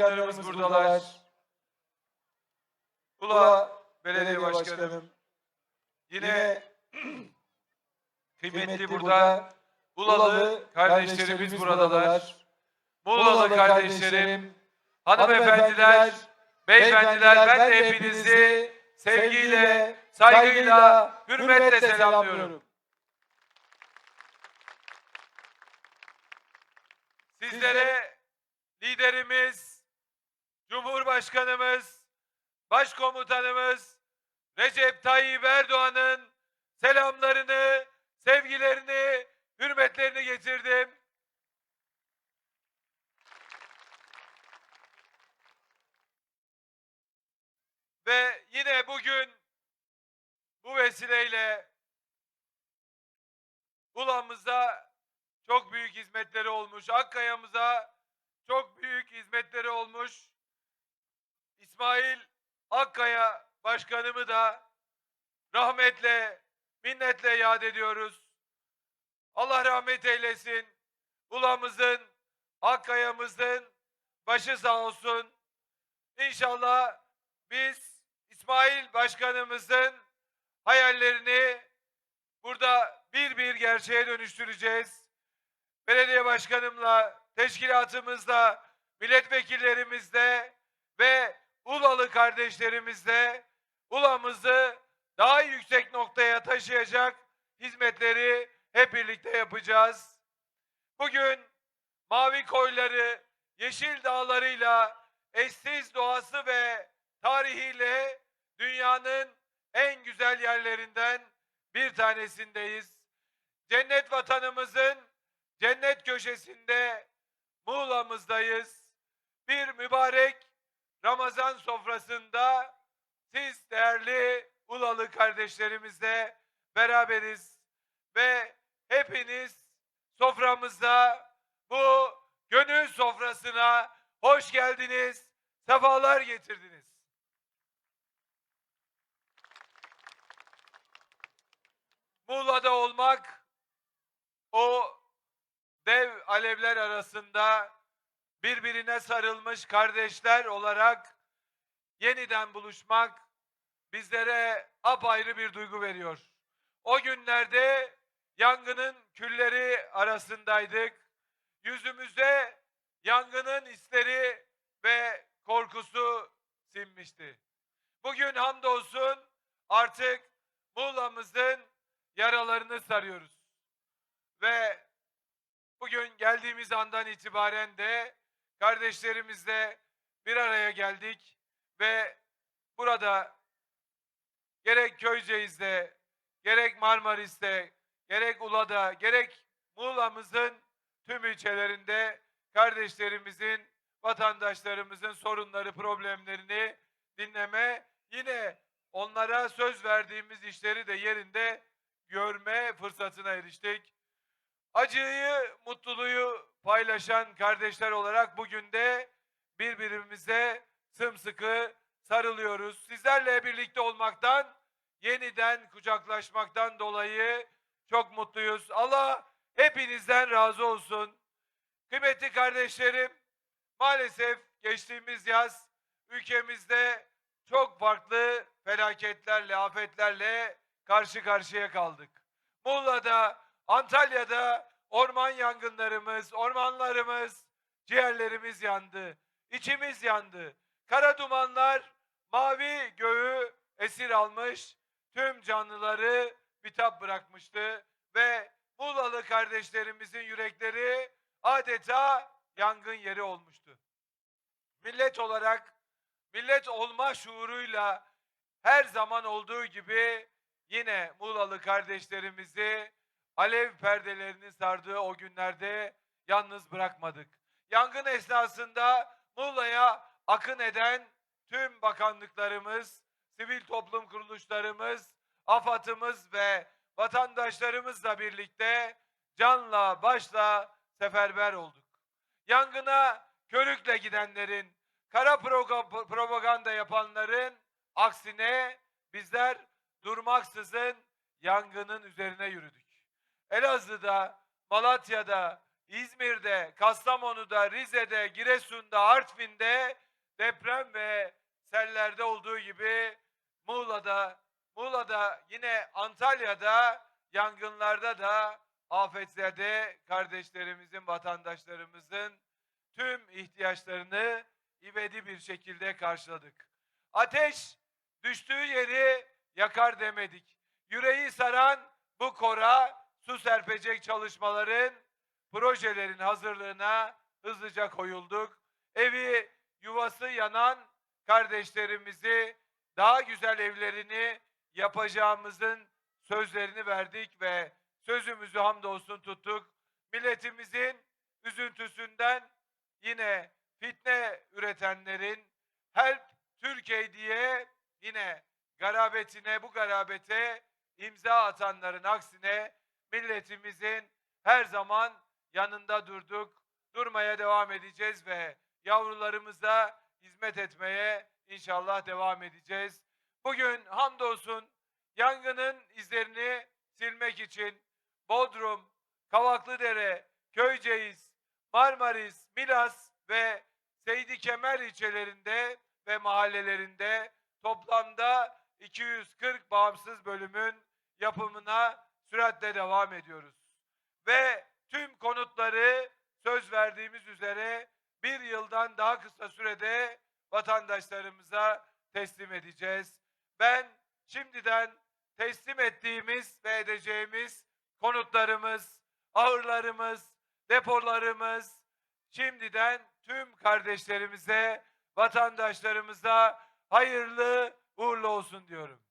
başkanlarımız buradalar. Ula belediye başkanım, yine kıymetli burada Ulalı kardeşlerimiz buradalar. Muğlalı kardeşlerim, hanımefendiler, beyefendiler ben de hepinizi sevgiyle, saygıyla, hürmetle selamlıyorum. Sizlere liderimiz, Cumhurbaşkanımız, Başkomutanımız Recep Tayyip Erdoğan'ın selamlarını, sevgilerini, hürmetlerini getirdim. Ve yine bugün bu vesileyle Ulan'ımıza çok büyük hizmetleri olmuş. Akkaya'mıza çok büyük hizmetleri olmuş. İsmail Akkaya Başkanımı da rahmetle, minnetle yad ediyoruz. Allah rahmet eylesin. Ulamızın, Akkaya'mızın başı sağ olsun. İnşallah biz İsmail Başkanımızın hayallerini burada bir bir gerçeğe dönüştüreceğiz. Belediye başkanımla, teşkilatımızla, milletvekillerimizle ve Ulalı kardeşlerimizle Ulamızı daha yüksek noktaya taşıyacak hizmetleri hep birlikte yapacağız. Bugün mavi koyları, yeşil dağlarıyla, eşsiz doğası ve tarihiyle dünyanın en güzel yerlerinden bir tanesindeyiz. Cennet vatanımızın cennet köşesinde Muğla'mızdayız. Bir mübarek Ramazan sofrasında siz değerli Ulalı kardeşlerimizle beraberiz ve hepiniz soframızda bu gönül sofrasına hoş geldiniz, sefalar getirdiniz. Muğla'da olmak o dev alevler arasında birbirine sarılmış kardeşler olarak yeniden buluşmak bizlere apayrı bir duygu veriyor. O günlerde yangının külleri arasındaydık. Yüzümüze yangının isleri ve korkusu sinmişti. Bugün hamdolsun artık Muğla'mızın yaralarını sarıyoruz. Ve bugün geldiğimiz andan itibaren de kardeşlerimizle bir araya geldik ve burada gerek Köyceğiz'de, gerek Marmaris'te, gerek Ula'da, gerek Muğla'mızın tüm ilçelerinde kardeşlerimizin, vatandaşlarımızın sorunları, problemlerini dinleme, yine onlara söz verdiğimiz işleri de yerinde görme fırsatına eriştik. Acıyı, mutluluğu paylaşan kardeşler olarak bugün de birbirimize sımsıkı sarılıyoruz. Sizlerle birlikte olmaktan, yeniden kucaklaşmaktan dolayı çok mutluyuz. Allah hepinizden razı olsun. Kıymetli kardeşlerim, maalesef geçtiğimiz yaz ülkemizde çok farklı felaketlerle, afetlerle karşı karşıya kaldık. Muğla'da, Antalya'da orman yangınlarımız, ormanlarımız, ciğerlerimiz yandı. içimiz yandı. Kara dumanlar mavi göğü esir almış, tüm canlıları bitap bırakmıştı ve Muğlalı kardeşlerimizin yürekleri adeta yangın yeri olmuştu. Millet olarak, millet olma şuuruyla her zaman olduğu gibi yine Muğlalı kardeşlerimizi alev perdelerini sardığı o günlerde yalnız bırakmadık. Yangın esnasında Muğla'ya akın eden tüm bakanlıklarımız, sivil toplum kuruluşlarımız, AFAD'ımız ve vatandaşlarımızla birlikte canla başla seferber olduk. Yangına körükle gidenlerin, kara propaganda yapanların aksine bizler durmaksızın yangının üzerine yürüdük. Elazığ'da Malatya'da, İzmir'de, Kastamonu'da, Rize'de, Giresun'da, Artvin'de deprem ve sellerde olduğu gibi Muğla'da, Muğla'da yine Antalya'da yangınlarda da afetlerde kardeşlerimizin, vatandaşlarımızın tüm ihtiyaçlarını ivedi bir şekilde karşıladık. Ateş düştüğü yeri yakar demedik. Yüreği saran bu kora su serpecek çalışmaların, projelerin hazırlığına hızlıca koyulduk. Evi, yuvası yanan kardeşlerimizi daha güzel evlerini yapacağımızın sözlerini verdik ve sözümüzü hamdolsun tuttuk. Milletimizin üzüntüsünden yine fitne üretenlerin Help Türkiye diye yine garabetine bu garabete imza atanların aksine milletimizin her zaman yanında durduk. Durmaya devam edeceğiz ve yavrularımıza hizmet etmeye inşallah devam edeceğiz. Bugün hamdolsun yangının izlerini silmek için Bodrum, Kavaklıdere, Köyceğiz, Marmaris, Milas ve Seydi Kemer ilçelerinde ve mahallelerinde toplamda 240 bağımsız bölümün yapımına süratle devam ediyoruz. Ve tüm konutları söz verdiğimiz üzere bir yıldan daha kısa sürede vatandaşlarımıza teslim edeceğiz. Ben şimdiden teslim ettiğimiz ve edeceğimiz konutlarımız, ahırlarımız, depolarımız şimdiden tüm kardeşlerimize, vatandaşlarımıza hayırlı uğurlu olsun diyorum.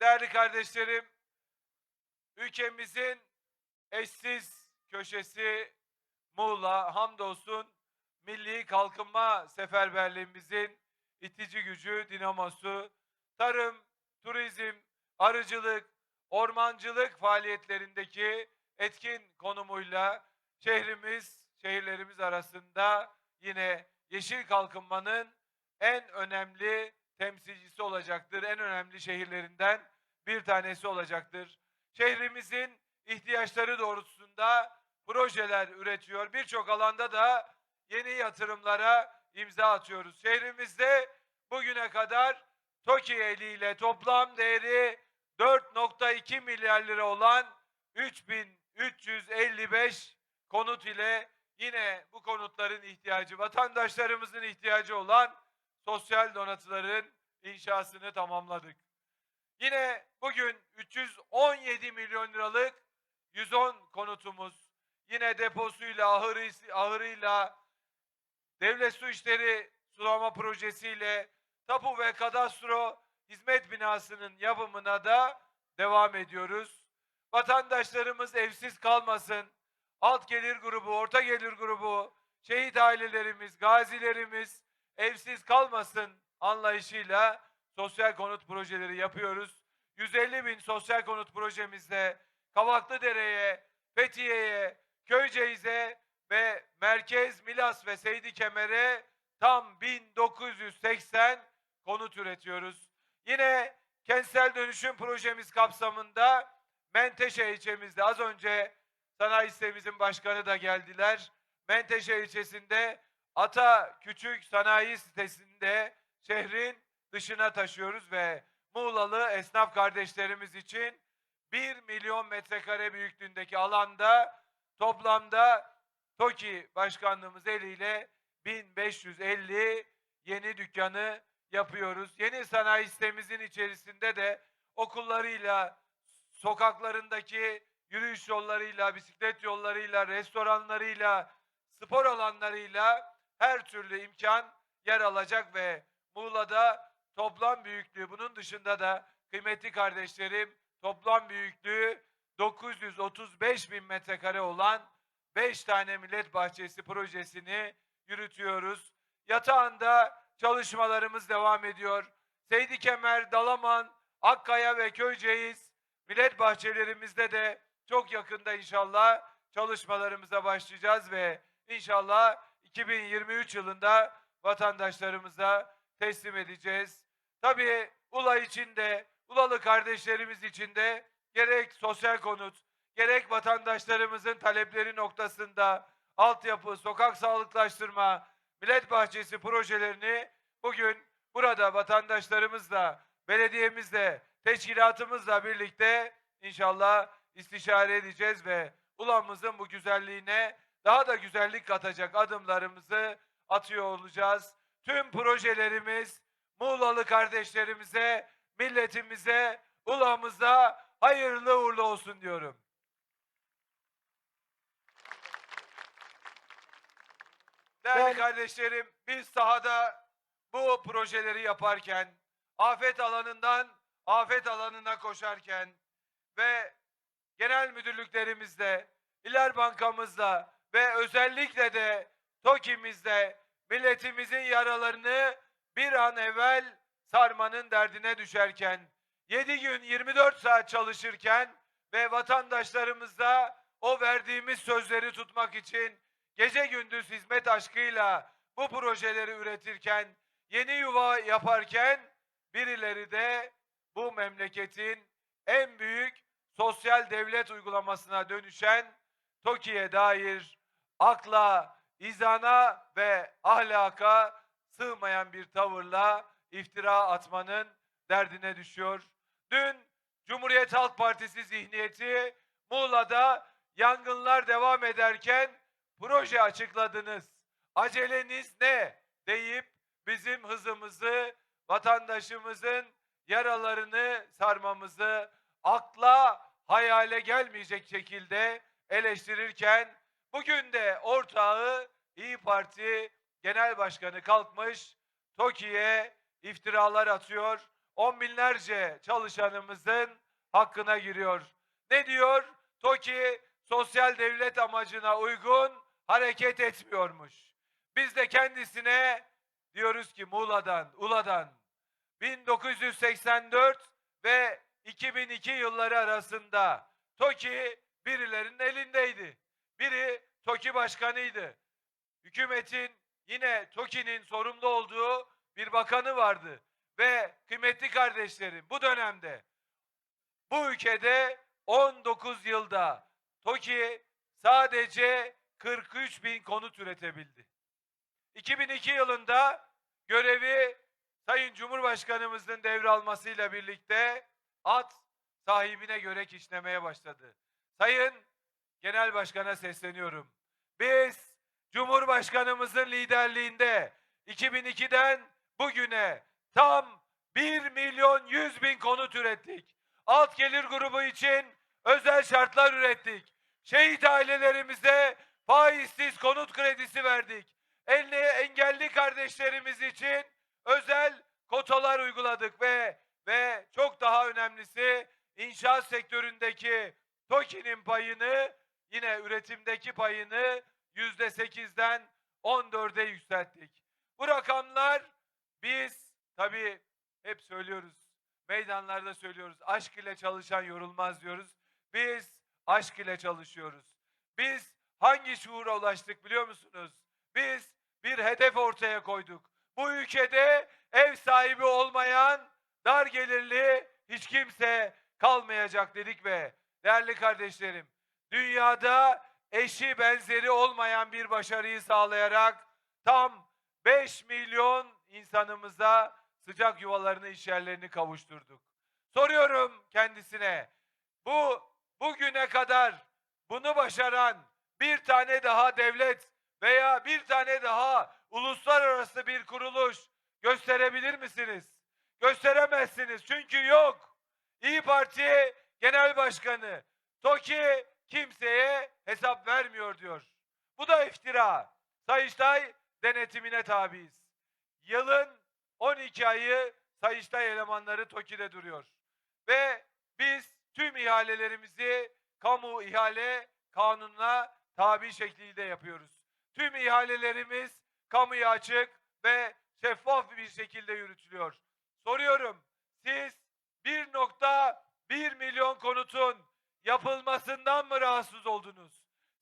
Değerli kardeşlerim, ülkemizin eşsiz köşesi Muğla. Hamdolsun milli kalkınma seferberliğimizin itici gücü dinamosu tarım, turizm, arıcılık, ormancılık faaliyetlerindeki etkin konumuyla şehrimiz, şehirlerimiz arasında yine yeşil kalkınmanın en önemli temsilcisi olacaktır. En önemli şehirlerinden bir tanesi olacaktır. Şehrimizin ihtiyaçları doğrultusunda projeler üretiyor. Birçok alanda da yeni yatırımlara imza atıyoruz. Şehrimizde bugüne kadar TOKİ eliyle toplam değeri 4.2 milyar lira olan 3355 konut ile yine bu konutların ihtiyacı, vatandaşlarımızın ihtiyacı olan sosyal donatıların inşasını tamamladık. Yine bugün 317 milyon liralık 110 konutumuz, yine deposuyla, ahırı, ahırıyla, devlet su işleri sulama projesiyle, tapu ve kadastro hizmet binasının yapımına da devam ediyoruz. Vatandaşlarımız evsiz kalmasın. Alt gelir grubu, orta gelir grubu, şehit ailelerimiz, gazilerimiz evsiz kalmasın anlayışıyla sosyal konut projeleri yapıyoruz. 150 bin sosyal konut projemizde Kavaklıdere'ye, Fethiye'ye, Köyceğiz'e ve Merkez, Milas ve Seydi Kemer'e tam 1980 konut üretiyoruz. Yine kentsel dönüşüm projemiz kapsamında Menteşe ilçemizde az önce sanayi sitemizin başkanı da geldiler. Menteşe ilçesinde Ata Küçük Sanayi sitesinde şehrin dışına taşıyoruz ve Muğlalı esnaf kardeşlerimiz için 1 milyon metrekare büyüklüğündeki alanda toplamda TOKİ başkanlığımız eliyle 1550 yeni dükkanı yapıyoruz. Yeni sanayi sitemizin içerisinde de okullarıyla, sokaklarındaki yürüyüş yollarıyla, bisiklet yollarıyla, restoranlarıyla, spor alanlarıyla her türlü imkan yer alacak ve Muğla'da toplam büyüklüğü bunun dışında da kıymetli kardeşlerim toplam büyüklüğü 935 bin metrekare olan 5 tane millet bahçesi projesini yürütüyoruz. Yatağında çalışmalarımız devam ediyor. Seydi Kemer, Dalaman, Akkaya ve Köyceğiz millet bahçelerimizde de çok yakında inşallah çalışmalarımıza başlayacağız ve inşallah 2023 yılında vatandaşlarımıza teslim edeceğiz. Tabii Ula içinde, Ulalı kardeşlerimiz içinde gerek sosyal konut, gerek vatandaşlarımızın talepleri noktasında altyapı, sokak sağlıklaştırma, millet bahçesi projelerini bugün burada vatandaşlarımızla, belediyemizle, teşkilatımızla birlikte inşallah istişare edeceğiz ve ulamızın bu güzelliğine daha da güzellik katacak adımlarımızı atıyor olacağız. Tüm projelerimiz Muğlalı kardeşlerimize, milletimize, ulamıza hayırlı uğurlu olsun diyorum. Değerli Ben- kardeşlerim, biz sahada bu projeleri yaparken, afet alanından afet alanına koşarken ve genel müdürlüklerimizde, İler Bankamızda ve özellikle de TOKİ'mizde milletimizin yaralarını bir an evvel sarmanın derdine düşerken, 7 gün 24 saat çalışırken ve vatandaşlarımıza o verdiğimiz sözleri tutmak için gece gündüz hizmet aşkıyla bu projeleri üretirken, yeni yuva yaparken birileri de bu memleketin en büyük sosyal devlet uygulamasına dönüşen TOKİ'ye dair akla, izana ve ahlaka sığmayan bir tavırla iftira atmanın derdine düşüyor. Dün Cumhuriyet Halk Partisi zihniyeti Muğla'da yangınlar devam ederken proje açıkladınız. Aceleniz ne deyip bizim hızımızı, vatandaşımızın yaralarını sarmamızı akla hayale gelmeyecek şekilde eleştirirken bugün de ortağı İyi Parti Genel Başkanı kalkmış TOKİ'ye iftiralar atıyor. On binlerce çalışanımızın hakkına giriyor. Ne diyor? TOKİ sosyal devlet amacına uygun hareket etmiyormuş. Biz de kendisine diyoruz ki Muğla'dan, Ula'dan 1984 ve 2002 yılları arasında TOKİ birilerinin elindeydi. Biri TOKİ başkanıydı. Hükümetin yine TOKİ'nin sorumlu olduğu bir bakanı vardı. Ve kıymetli kardeşlerim bu dönemde bu ülkede 19 yılda TOKİ sadece 43 bin konut üretebildi. 2002 yılında görevi Sayın Cumhurbaşkanımızın devralmasıyla birlikte at sahibine göre kişnemeye başladı. Sayın Genel Başkan'a sesleniyorum. Biz Cumhurbaşkanımızın liderliğinde 2002'den bugüne tam 1 milyon 100 bin konut ürettik. Alt gelir grubu için özel şartlar ürettik. Şehit ailelerimize faizsiz konut kredisi verdik. Eline engelli kardeşlerimiz için özel kotalar uyguladık ve ve çok daha önemlisi inşaat sektöründeki TOKİ'nin payını yine üretimdeki payını yüzde sekizden 14'e yükselttik. Bu rakamlar biz tabii hep söylüyoruz. Meydanlarda söylüyoruz. Aşk ile çalışan yorulmaz diyoruz. Biz aşk ile çalışıyoruz. Biz hangi şuura ulaştık biliyor musunuz? Biz bir hedef ortaya koyduk. Bu ülkede ev sahibi olmayan dar gelirli hiç kimse kalmayacak dedik ve değerli kardeşlerim dünyada eşi benzeri olmayan bir başarıyı sağlayarak tam 5 milyon insanımıza sıcak yuvalarını iş yerlerini kavuşturduk. Soruyorum kendisine bu bugüne kadar bunu başaran bir tane daha devlet veya bir tane daha uluslararası bir kuruluş gösterebilir misiniz? Gösteremezsiniz çünkü yok. İyi Parti Genel Başkanı TOKİ kimseye hesap vermiyor diyor. Bu da iftira. Sayıştay denetimine tabiiz. Yılın 12 ayı Sayıştay elemanları TOKİ'de duruyor. Ve biz tüm ihalelerimizi kamu ihale kanununa tabi şekliyle yapıyoruz. Tüm ihalelerimiz kamuya açık ve şeffaf bir şekilde yürütülüyor. Soruyorum, siz 1.1 milyon konutun yapılmasından mı rahatsız oldunuz?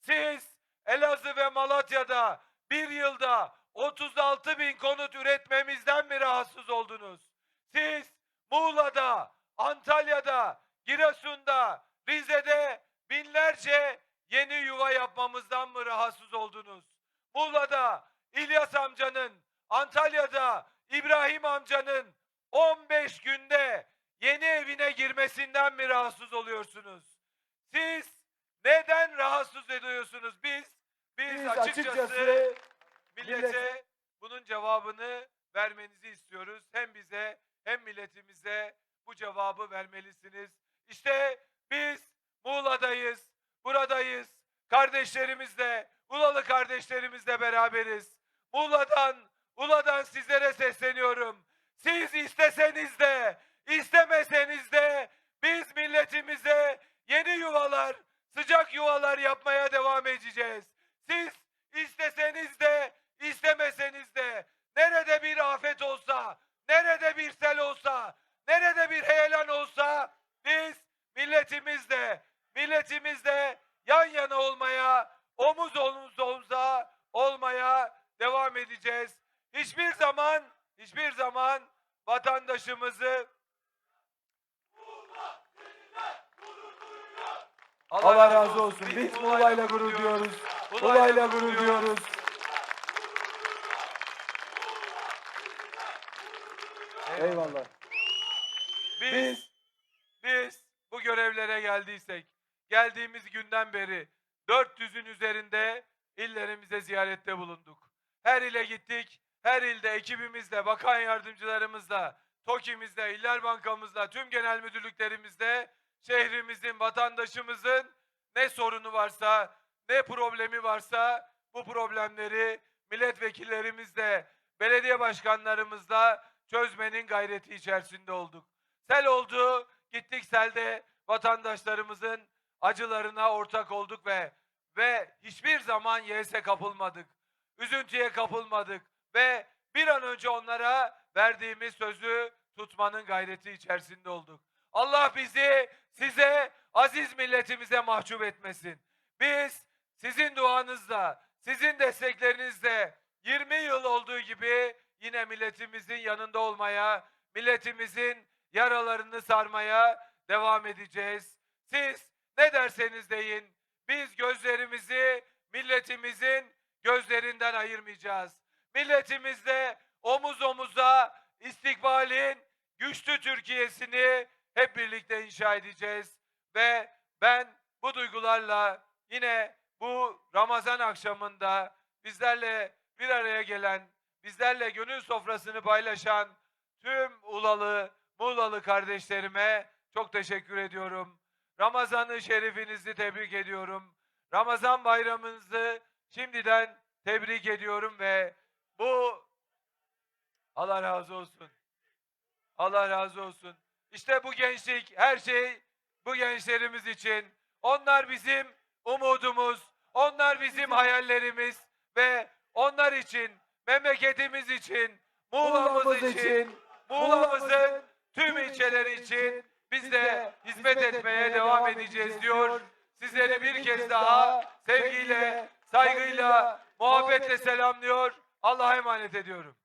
Siz Elazığ ve Malatya'da bir yılda 36 bin konut üretmemizden mi rahatsız oldunuz? Siz Muğla'da, Antalya'da, Giresun'da, Rize'de binlerce yeni yuva yapmamızdan mı rahatsız oldunuz? Muğla'da İlyas amcanın, Antalya'da İbrahim amcanın 15 günde yeni evine girmesinden mi rahatsız oluyorsunuz? Siz neden rahatsız ediyorsunuz? Biz biz, Biz açıkçası, açıkçası millete bunun cevabını vermenizi istiyoruz. Hem bize hem milletimize bu cevabı vermelisiniz. İşte biz Muğla'dayız, buradayız. Kardeşlerimizle, Ulalı kardeşlerimizle beraberiz. Muğla'dan, Ula'dan sizlere sesleniyorum. Siz isteseniz de, istemeseniz de biz milletimize yeni yuvalar, sıcak yuvalar yapmaya devam edeceğiz. Siz isteseniz de, istemeseniz de nerede bir afet olsa, nerede bir sel olsa, nerede bir heyelan olsa biz milletimizle, milletimizle yan yana olmaya, omuz omuz omuza olmaya devam edeceğiz. Hiçbir zaman, hiçbir zaman vatandaşımızı Allah razı Muğla'yla gurur duyuyoruz. Muğla'yla gurur duyuyoruz. Eyvallah. Biz biz bu görevlere geldiysek, geldiğimiz günden beri 400'ün üzerinde illerimize ziyarette bulunduk. Her ile gittik, her ilde ekibimizle, bakan yardımcılarımızla, TOKİ'mizle, İller Bankamızla, tüm genel müdürlüklerimizle şehrimizin, vatandaşımızın ne sorunu varsa, ne problemi varsa bu problemleri milletvekillerimizle, belediye başkanlarımızla çözmenin gayreti içerisinde olduk. Sel oldu, gittik selde vatandaşlarımızın acılarına ortak olduk ve ve hiçbir zaman yese kapılmadık. Üzüntüye kapılmadık ve bir an önce onlara verdiğimiz sözü tutmanın gayreti içerisinde olduk. Allah bizi size aziz milletimize mahcup etmesin. Biz sizin duanızla, sizin desteklerinizle 20 yıl olduğu gibi yine milletimizin yanında olmaya, milletimizin yaralarını sarmaya devam edeceğiz. Siz ne derseniz deyin, biz gözlerimizi milletimizin gözlerinden ayırmayacağız. Milletimizle omuz omuza istikbalin güçlü Türkiye'sini hep birlikte inşa edeceğiz. Ve ben bu duygularla yine bu Ramazan akşamında bizlerle bir araya gelen, bizlerle gönül sofrasını paylaşan tüm Ulalı, Muğlalı kardeşlerime çok teşekkür ediyorum. Ramazan-ı Şerifinizi tebrik ediyorum. Ramazan bayramınızı şimdiden tebrik ediyorum ve bu Allah razı olsun. Allah razı olsun. İşte bu gençlik her şey bu gençlerimiz için. Onlar bizim umudumuz, onlar bizim hayallerimiz ve onlar için, memleketimiz için, Muğla'mız için, Muğla'mızın tüm ilçeleri için biz de hizmet etmeye devam edeceğiz diyor. Sizleri bir kez daha sevgiyle, saygıyla, muhabbetle selamlıyor. Allah'a emanet ediyorum.